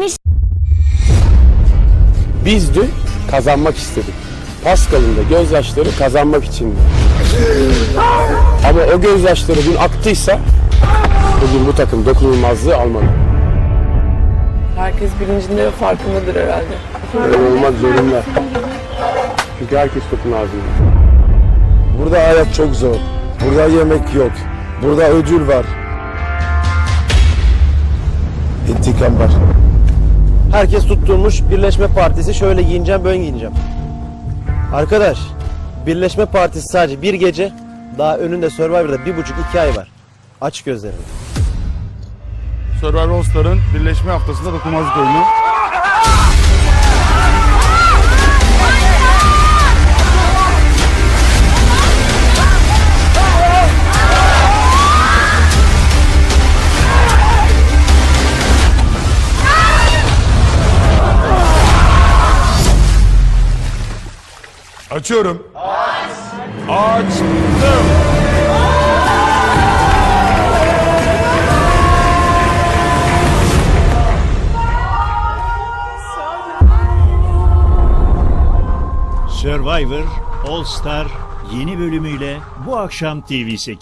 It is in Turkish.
bitmiş. Biz dün kazanmak istedik. Pascal'ın da gözyaşları kazanmak içindi. Ama o gözyaşları dün aktıysa bugün bu takım dokunulmazlığı almalı. Herkes bilincinde ve farkındadır herhalde. Öyle olmak zorunda. Çünkü herkes topun ağzında. Burada hayat çok zor. Burada yemek yok. Burada ödül var. İntikam var. Herkes tutturmuş Birleşme Partisi şöyle giyineceğim böyle giyineceğim. Arkadaş Birleşme Partisi sadece bir gece daha önünde Survivor'da bir buçuk iki ay var. Aç gözlerini. Survivor All Star'ın birleşme haftasında dokunmazlık oyunu. Açıyorum. Açtım. Survivor All Star yeni bölümüyle bu akşam TV8.